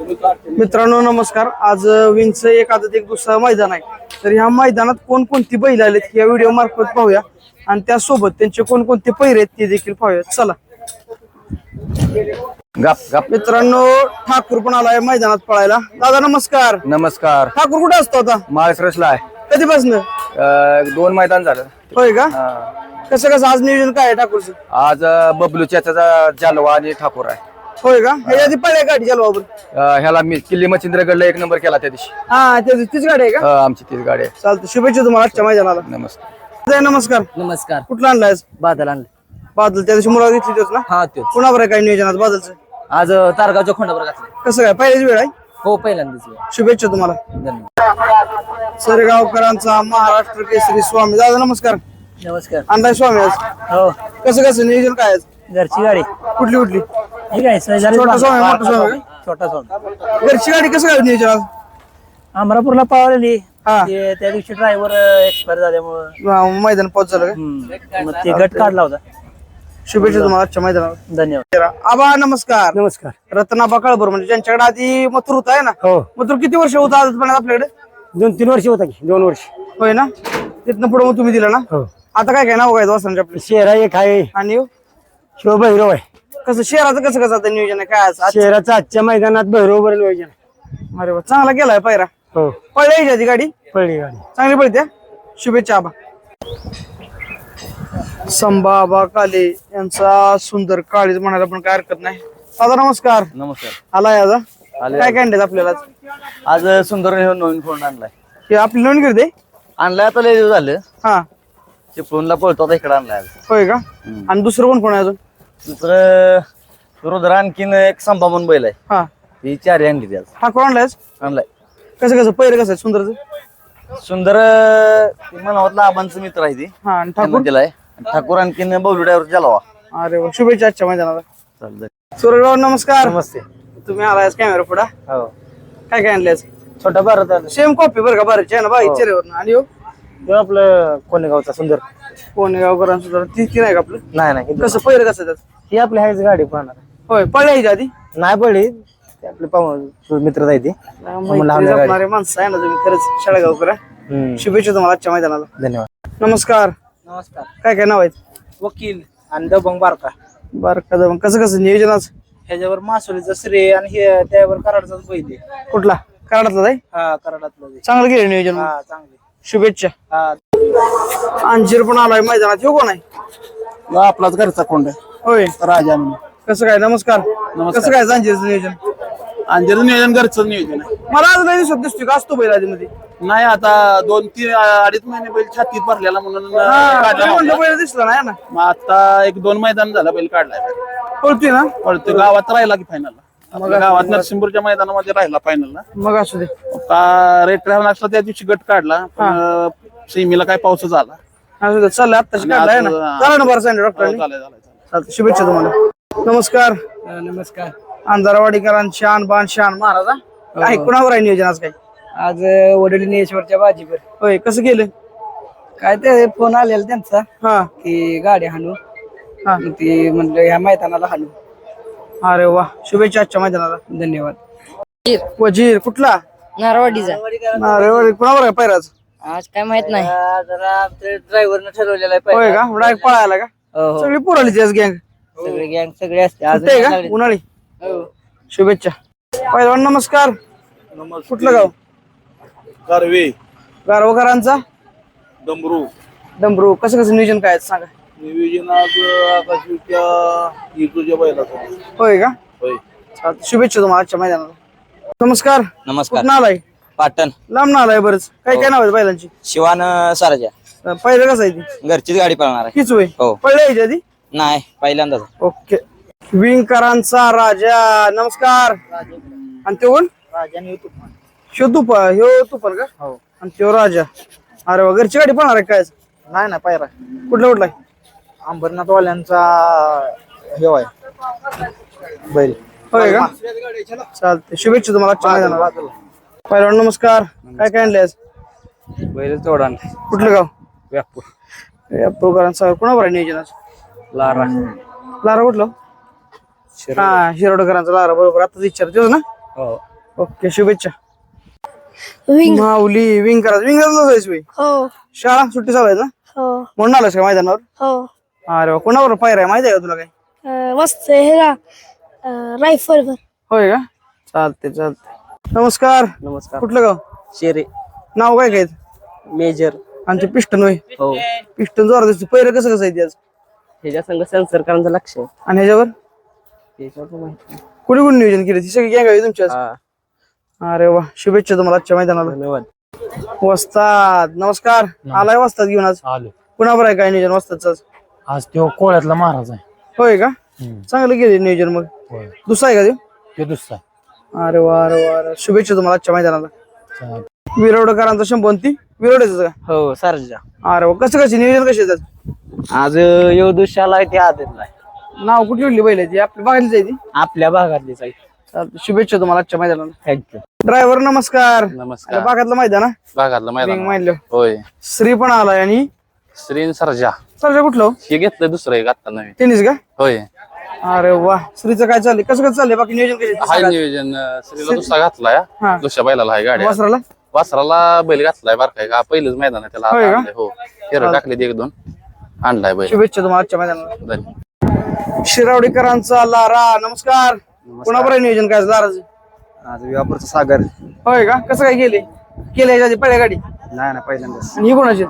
मित्रांनो नमस्कार. आज विंच एक आदत एक दुसरा मैदान आहे. तर ह्या मैदानात कोणकोणती बैल आलेत या व्हिडिओ मार्फत पाहूया. आणि त्यासोबत त्यांचे कोणकोणते पैर आहेत ते देखील पाहूया. चला. गप गप. मित्रांनो ठाकूर पण आलाय मैदानात पळायला. दादा नमस्कार. नमस्कार. ठाकूर कुठे असतो आता? माळसरसला आहे. कधीपासून? अं, दोन मैदान झालं. होय का? कसं कसं? आज नियोजन काय आहे ठाकूरचं? आज अं, बबलू जालवा आणि ठाकूर आहे. होय का? ह्याच्या आधी पळाय गाडी चालू आपण. अं, ह्याला मी किल्ली मच्छिंद्रगडला एक नंबर केला त्या दिवशी. हा त्याची तीच गाडी आहे का? अं, आमची तीच गाडी आहे. चालतं शुभेच्छा तुम्हाला आजच्या मैदानाला. नमस्कार. जय नमस्कार. नमस्कार. कुठला आणलाय बादल आणले. बादल. त्या दिवशी मुला घेतली होतीस ना? हा तो पुन्हा बरं काय नियोजनात बादलचं? आज तारगावच्या खोंडावर घातले कसं काय? पहिल्याच वेळ आहे? हो पहिल्यांदाच वेळ. शुभेच्छा तुम्हाला. धन्यवाद सरगावकरांचा महाराष्ट्र केसरी स्वामी. दादा नमस्कार. नमस्कार. अंदाज स्वामी आज? हो. कसं कसं नियोजन काय आहे? घरची गाडी. कुठली कुठली? ठीक आहे सहजारी छोटा स्वामी, बांधा. मोठा स्वामी छोटा स्वामी घरची गाडी कसं काय नियोजन आज? अमरापूरला पावलेली हा. ते त्या दिवशी ड्रायव्हर एक्सपायर झाल्यामुळं. हा, मैदान पोहोच झालं काय? हम्म. मग ते गट काढला होता. शुभेच्छा तुम्हाला आजच्या मैदानाला धन्यवाद. आबा नमस्कार. नमस्कार. रत्नाबा कळभर म्हणजे ज्यांच्याकडे आधी मथुर होता आहे ना? हो. मथुर किती वर्ष होता आजपर्यंत आपल्याकडे? दोन तीन वर्ष होता की दोन वर्ष. होय ना? तिथनं पुढे मग तुम्ही दिला ना? हो. आता काय काय नाव काय वासनाचे आपले? शेरा एक आहे. आणि हो? शिव भैरव आहे. कसं शहराचं कसं कसं आता नियोजन आहे? काय आज? आज शेराचं आजच्या मैदानात भैरव बरं नियोजन अरे वा चांगला गेलाय पायरा. हो. यायची आधी गाडी? पडली गाडी. चांगली पळते शुभेच्छा आबा. संभाबा काले यांचा सुंदर काळीज म्हणायला पण काय हरकत नाही. दादा नमस्कार. नमस्कार. आलाय आज हा? काय काय आणलं आपल्याला आज? आज सुंदर नवीन फोन आणलाय. हे आपली नोंद करते आणलाय आता लय दिवस झालं. हा. चिपळूणला पळतो आता इकडे आणलाय होय का? आणि दुसरं कोण कोण आहे अजून? दुसरं रुद्र आणखीन एक संभामन बैल आहे. हा. ती चार आणली ती आज हा कोण आणलाय आज? आणलाय. कसं कसं पहिलं कसं आहे? सुंदरचं? सुंदर मनावतला आबांचं मित्र आहे ती. हा आणि त्यांना ठाकूर दिलाय ठाकूर आणखीन बबलू ड्रायव्हर चालवा अरे वा शुभेच्छा आजच्या मैदानाला. चालतंय. सुरगाव नमस्कार. नमस्ते. तुम्ही आलाय कॅमेरा पुढा? हो. काय काय आणले छोटा भारत आलं सेम कॉपी बरं का? बरं आहे ना बाई चेहऱ्यावर आणि हो? तो आपलं कोणेगावचा सुंदर. कोण गावकरांचं जरा ती ती नाही का आपलं? नाही नाही कसं पहिलं कसं त्याचं ही आपली आहेच गाडी पाहणार. होय पळायची आधी नाही पडली ते आपले पाहून मित्र जायते मैत्री जपणारे माणसं आहे ना तुम्ही खरंच शाळेगावकर हा. शुभेच्छा तुम्हाला आजच्या मैदानाला. धन्यवाद. नमस्कार. नमस्कार. काय काय नाव आहेत वकील आणि दबंग बारका. बरं का जाऊन कसं कसं नियोजन आज? ह्याच्यावर मासुलीचं श्रेय आणि हे त्यावर कराडचाच बैल आहे. कुठला? कराडातला जाय हा कराडातलं ते. चांगलं गेलं नियोजन. हा चांगले शुभेच्छा. हा. अंजीर पण आलाय मैदानात. ह्यो कोण आहे आपलाच घरचा कोंड होय. राजा म्हणून. कसं काय? नमस्कार. कसं काय अंजीरचं नियोजन? अंजन नियोजन घरचं नियोजन आहे. मला आज नाही दिसत दिसतोय का असतो बैल आधी मध्ये नाही आता दोन तीन अडीच महिने बैल छातीत भरलेला म्हणून काढला म्हणलं नव्हता. बैल दिसला नाही ना? मग आता एक दोन मैदान झालं बैल काढलाय. पळतोय ना? पळतो गावात राहिला की फायनलला गावात नरसिंहपूरच्या मैदानामध्ये राहिला फायनलला मग असू दे. आता रेट राहून असला त्या दिवशी गट काढला पण सेमीला काय पाऊस झाला. चाललं आत्ताच काढलाय ना. चला ना बरं सांगितलं हो, डॉक्टरांनी चालतं शुभेच्छा तुम्हाला. नमस्कार. नमस्कार. अंधारवाडीकरांची शान बाण शान. महाराजा काय कुणावर आहे नियोजन आज काय आज वडील बाजीवर. होय कसं गेलं काय ते फोन आलेला त्यांचा हा. की गाडी हाणू. हा. ती म्हणलं ह्या मैदानाला हाणू. अरे वा शुभेच्छा आजच्या मैदानाला. धन्यवाद. वजीर कुठला? नारवाडीचा. अरे वा, कुणावर आहे पैराज? आज काय माहीत नाही. जरा ड्रायव्हरनं ठरवलेला आहे होय का? डायरेक्ट पळायला का? हो हो. सगळी पोराली त्याच गँग सगळे गँग सगळे असते. आज का? उन्हाळी. शुभेच्छा. पहिलवान नमस्कार. कुठलं गाव? कर्वे गारवकरांचा? डमरू. डमरू. कसं कसं नियोजन काय आहे? सांगा. नियोजन आज बैलाचं. होय का? होय. शुभेच्छा तुम्हाला आजच्या मैदानाला. नमस्कार. नमस्कार. कुठं आलाय? पाटण. लांब ना आलाय बरंच. काय काय नाव आहे बैलांची? शिवान साराजा. अं, पहिलं कसं आहे ती? घरचीच गाडी पळणार आहे. हीच होय? हो. पळल्या यायच्या आधी नाही पहिल्यांदाच ओके. विंकरांचा राजा. नमस्कार. आणि तो कोण? ह्यो तुपा ह्यो तुपन का? हो. आणि त्यो राजा. अरे वा घरची गाडी पळणार आहे काय? नाही ना पायरा. कुठला कुठला? अंबरनाथ वाल्यांचा हे आहे. बैल. होय का? चालते शुभेच्छा तुम्हाला. आजच्या मैदानाला. पहिलवान नमस्कार. काय काय आणले आज बैल तोडा कुठलं गाव? व्यापूर. या प्रोग्रामचा कुणावर आहे नियोजन आज? लारा. लारा कुठलं? हा शिरोडकरांचा लारा बरोबर. आता विचारतोच ना? ओके शुभेच्छा. विंग. माऊली विंग करा विंग जायचं होय हो. शाळा सुट्टी चालू आहे ना? हो. म्हणून आलास का मैदानावर? हो. अरे वा कोणावर पायर आहे? माहिती आहे का तुला काय अं, मस्त हे का? रायफलवर. होय का? चालते चालते नमस्कार. नमस्कार. कुठलं गाव? शेरे. नाव काय काय मेजर. आणि ते पिस्टन होय. हो. पिस्टन जोरात दिसतो पहिलं कसं कसं आहे ते आज? ह्याच्या संघ सेन्सर करायचं लक्ष. आहे. आणि ह्याच्यावर? त्याच्यावर माहिती नाही. कुणी कुणी नियोजन केलं? ती सगळी गँग आहे तुमच्या हा. अरे वा. शुभेच्छा तुम्हाला आजच्या मैदानाला. धन्यवाद. वस्ताद. नमस्कार. आलाय वस्ताद घेऊन आज? आलो. कुणावर आहे काय नियोजन वस्तादचं आज? आज तो कोळ्यातला महाराज आहे. होय का? हम्म. चांगलं गेले नियोजन मग. होय. दुसरा आहे का ते? तो दुसरा अरे वा अरे वा अरे. शुभेच्छा तुम्हाला आजच्या मैदानाला. विरोडकरांचा शंभोंती विरोडेच का? हो सरजा. अरे वा कसं कसं नियोजन कसे येतात आज योदुशाला आहे ते आदितला आहे. नाव कुठली कुठली बैल आहे ती? आपली बघायला जायची आपल्या भागातलीच आहे. शुभेच्छा तुम्हाला आजच्या मैदानाला. थँक्यू ड्रायव्हर नमस्कार. नमस्कार. अरे बागातलं मैदान हा? भागातलं मैदान. मानलं होय. श्री पण आलाय आणि? श्रीन सरजा. सरजा कुठलं? हो? हे घेतलं दुसरं एक आता नवीन. टेनिस का? होय. अरे वा. श्रीचं काय चाललंय? कसं कसं चाललंय? बाकी नियोजन हाय नियोजन. अं, श्रीला दुसरा घातलाय. हा. दुसऱ्या बैलाला हाय गाडी वासराला? वासराला बैल घातलाय बार काय का पहिलंच मैदान आहे त्याला होय आता का? आणलंय, हो. फेर टाकली एक दोन. आणलाय बैल. शुभेच्छा तुम्हाला आजच्या मैदानाला. शिरावडीकरांचा लारा. नमस्कार. कोणाबर आहे नियोजन काय लाराचं? आज सागर. होय का? कसं काय गेले केलं याच्या आधी पहिल्या गाडी? नाही ना पहिल्यांदाच. आणि ही कोणाची?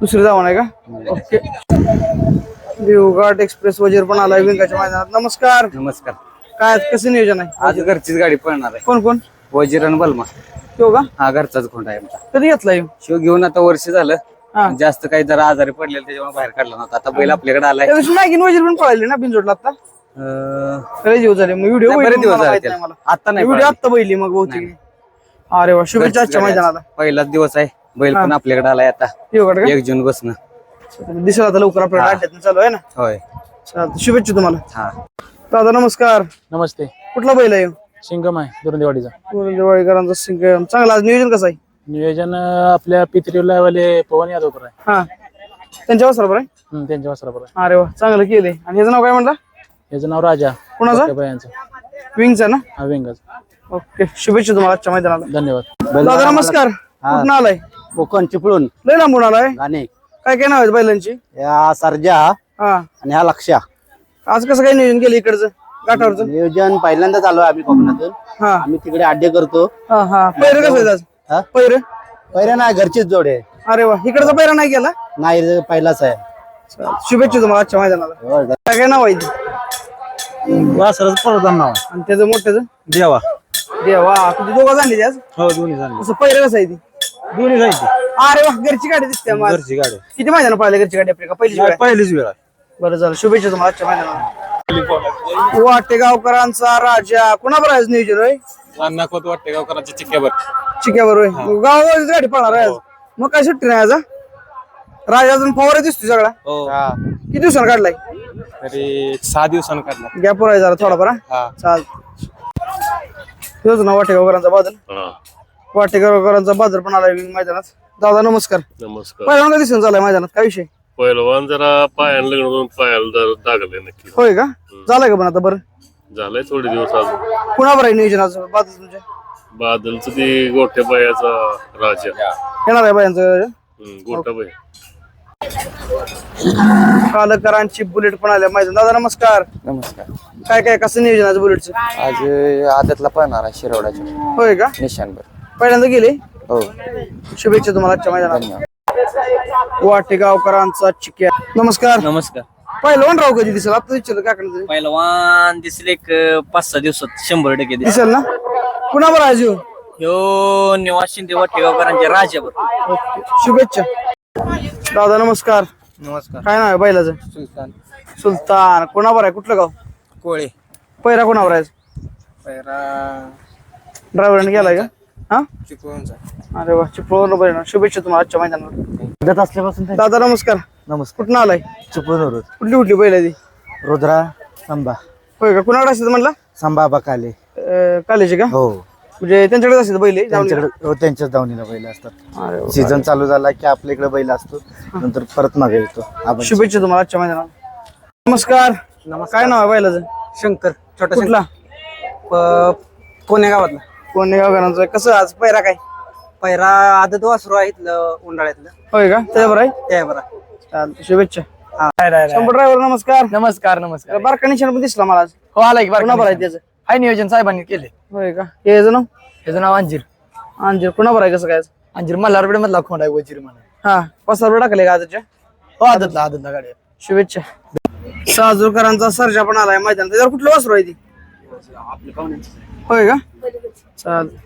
दुसरी जाऊन आहे का? ओके. देवघाट एक्सप्रेस वजीर पण आलाय विंगाच्या मैदानात. नमस्कार. नमस्कार. काय कसं नियोजन आहे? आज घरचीच गाडी पळणार आहे. कोण कोण? वजीरन बलमा. तो का? हा घरचाच खोंड आहे आमचा. कधी घेतला येऊ? शिव घेऊन आता वर्ष हा. झालं जास्त काही जरा आजारी पडलेलं त्याच्यामुळे बाहेर काढला नव्हता. आता बैल आपल्याकडे आलाय. त्या दिवशी नागिन वजीर पण पळाली ना बिनजोडला आता? अं, दिवस झाले. मग व्हिडिओ बरेच दिवस झाले त्याला. आता नाही व्हिडिओ पळाली. आत्ता बैली मग बहुतेक अरे वा शुभेच्छा आजच्या मैदानाला. पहिलाच दिवस आहे. बैल पण आपल्याकडे आलाय आता. का एक जून बसन. दिसेल आता लवकर आपल्याला अड्ड्यात चालू आहे ना? होय. चालतं शुभेच्छा तुम्हाला. हा. दादा नमस्कार. नमस्ते. कुठला बैल आहे? शिंगम आहे दुरुंदेवाडीचा. दिवाळीकरांचा सिंग चांगला आज नियोजन कसं आहे? नियोजन अं, आपल्या पित्रीला वाले पवन यादवकर आहे. हा. त्यांच्या बरोबर आहे? हम्म, त्यांच्या वासराबर आहे. अरे वा चांगलं केलंय. आणि याचं नाव काय म्हणलं याचं नाव राजा. कुणाचं? यांचं विंगचं ना? हा विंगच. ओके शुभेच्छा तुम्हाला आजच्या मैदानाला. धन्यवाद. दादा नमस्कार. कुठून आलाय? कोकण चिपळून लय लांबून आलाय. आणि काय काय नाव आहेत बैलांची? या सर्जा हा. आणि हा लक्ष्या. आज कसं काय नियोजन केलं इकडचं? घाटावरचं? नियोजन पहिल्यांदाच आलो आम्ही कोकणातून. हा. आम्ही तिकडे अड्डे करतो. हा हा. पैर कसं आहेत हा? आज पैर पहिल्या नाही घरचीच जोड आहे अरे वा. इकडचा पैरा नाही केला नाही रे, पहिलाच आहे. शुभेच्छा तुम्हाला आजच्या मैदानाला. काय काय नाव आहे ते? वासरच नाव आणि त्याचं मोठ्याचं? देवा. देवा. किती दोघं झाली आज? हो दोन्ही झाले असं पैर कसं आहे ती? दोन्ही जायची. अरे वा घरची गाडी दिसते. घरची गाडी. किती मैदान पाहिले घरची गाडी आपली? का पहिली? पहिलीच वेळ. आहे. बरं झालं. शुभेच्छा तुम्हाला आजच्या मैदानाला. वाटेगावकरांचा राजा. कुणाबर आहे आज नियोजन होय? नाकोत वाटते गावकरांच्या चिक्क्यावर. चिक्यावर होय. गावावरच गाडी पळणार आहे आज. मग काय सुट्टी नाही आज हा? राजा अजून फवारा दिसतोय सगळा. किती दिवसानं काढलाय? तरी सहा दिवसानं काढला गॅप आहे जरा थोडाफार हा. चाल तोच ना वाटेगावकरांचा बादल. वाटेगावकरांचा बाजार पण आलाय मैदानात. दादा नमस्कार. नमस्कार. पहिल्यांदा दिसून झालाय मैदानात? काय विषय? पहिलवान जरा पायानं लग्न करून पायाला जरा दागले नक्की. होय का? झालंय का पण आता बरं? झालंय थोडे दिवस अजून. कुणावर आहे नियोजन आज? बादल तुमच्या बादलचं ते गोठ्या बायाचा राजा. येणार आहे बायांचं? हम्म, गोठा बाई कालकरांची बुलेट पण आल्या मैदान दादा नमस्कार. नमस्कार. काय काय कसं नियोजन आज बुलेटचं? आज आदतला पळणार आहे शिरवड्याच्या होय का? निशानभर पहिल्यांदा गेले? हो. शुभेच्छा तुम्हाला आजच्या मैदानात. वाटेगावकरांचा चिक्या. नमस्कार. नमस्कार. पहिलवान राव कधी दिसेल? आता विचारलं काकांना तरी. पहिलवान दिसले एक पाच सहा दिवसात शंभर टक्के दिसले. दिसेल ना? कुणावर आहे जीव ह्यो निवास शिंदे वाटेगावकरांच्या राजावर ओके. शुभेच्छा. दादा नमस्कार. नमस्कार. काय नाव आहे बैलाचं? सुलतान. सुलतान. कोणावर आहे? कुठलं गाव? कोळे. पैरा कोणावर आहे पैरा. ड्रायव्हरने गेलाय का? हा? चिपळूणचा अरे वा चिपळूण बरं शुभेच्छा तुम्हाला आजच्या मैदानावर. पद्धत असल्यापासून दादा नमस्कार. नमस्कार. कुठं आलाय? चिपळूण कुठली कुठली बैल आहे ती? रुद्रा संभा. होय का? कुणाकडे असते म्हणला? संभा बकाले कालेजी का? हो. म्हणजे त्यांच्याकडे असते बैल त्यांच्याकडे हो त्यांच्याच दावणीला बैल असतात. अरे वा. सीझन चालू झाला की आपल्या इकडे बैल असतो. नंतर परत मागे येतो. आपण शुभेच्छा तुम्हाला आजच्या मैदानात नमस्कार. काय नाव आहे बैलाचं? शंकर छोटा कुठला? कोण्या गावातला. कोणी गावकरांचं कसं आज पैरा काय? पैरा आदत वासरू आहे इथलं उन्हाळ्यातलं. होय का? त्याच्या बरं आहे? त्या बरा. चालतं शुभेच्छा. शंभर ड्रायव्हर नमस्कार. नमस्कार नमस्कार. बारका निशाण पण दिसला मला आज. हो आलाय की कुणा बरं आहे त्याचं? हाय नियोजन साहेबांनी केले. होय का? हे जण त्याचं नाव अंजीर. अंजीर. कुणा बरं आहे कसं काय आज? अंजीर मल्हारपेठ मधला खोंड आहे वजीर म्हणून. हा. पसार टाकले का आजच्या हो आदतला आदतला गाडी. शुभेच्छा. साजूरकरांचा सर्जा पण आलाय मैदान त्याच्यावर कुठलं वासरू आहे ती? होय का? चाल